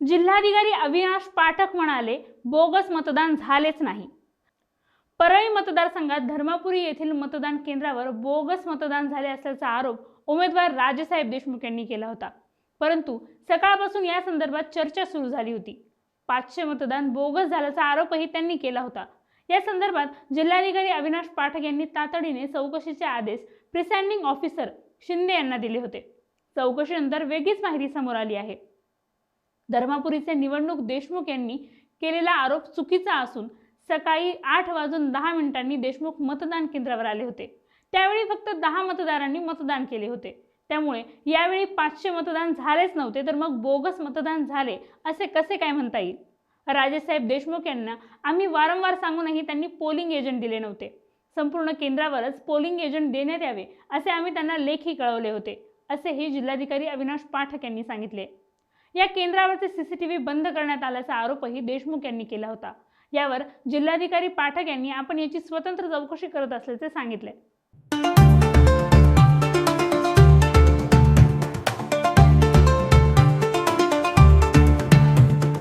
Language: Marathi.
जिल्हाधिकारी अविनाश पाठक म्हणाले बोगस मतदान झालेच नाही. परळी मतदारसंघात धर्मापुरी येथील मतदान केंद्रावर बोगस मतदान झाले असल्याचा आरोप उमेदवार राजेसाहेब देशमुख यांनी केला होता. परंतु सकाळपासून या संदर्भात चर्चा सुरू झाली होती. पाचशे मतदान बोगस झाल्याचा आरोपही त्यांनी केला होता. या संदर्भात जिल्हाधिकारी अविनाश पाठक यांनी तातडीने चौकशीचे आदेश प्रिसाइडिंग ऑफिसर शिंदे यांना दिले होते. चौकशीनंतर वेगळीच माहिती समोर आली आहे. धर्मापुरीचे निवडणूक देशमुख यांनी केलेला आरोप चुकीचा असून सकाळी आठ वाजून दहा मिनिटांनी देशमुख मतदान केंद्रावर आले होते. त्यावेळी फक्त दहा मतदारांनी मतदान केले होते. त्यामुळे यावेळी पाचशे मतदान झालेच नव्हते तर मग बोगस मतदान झाले असे कसे काय म्हणता येईल? राजेसाहेब देशमुख यांना आम्ही वारंवार सांगूनही त्यांनी पोलिंग एजंट दिले नव्हते. संपूर्ण केंद्रावरच पोलिंग एजंट देण्यात यावे असे आम्ही त्यांना लेखी कळवले होते असेही जिल्हाधिकारी अविनाश पाठक यांनी सांगितले. या केंद्रावरचे सीसीटीव्ही बंद करण्यात आल्याचा आरोपही देशमुख यांनी केला होता. यावर जिल्हाधिकारी पाठक यांनी आपण याची स्वतंत्र चौकशी करत असल्याचे सांगितले.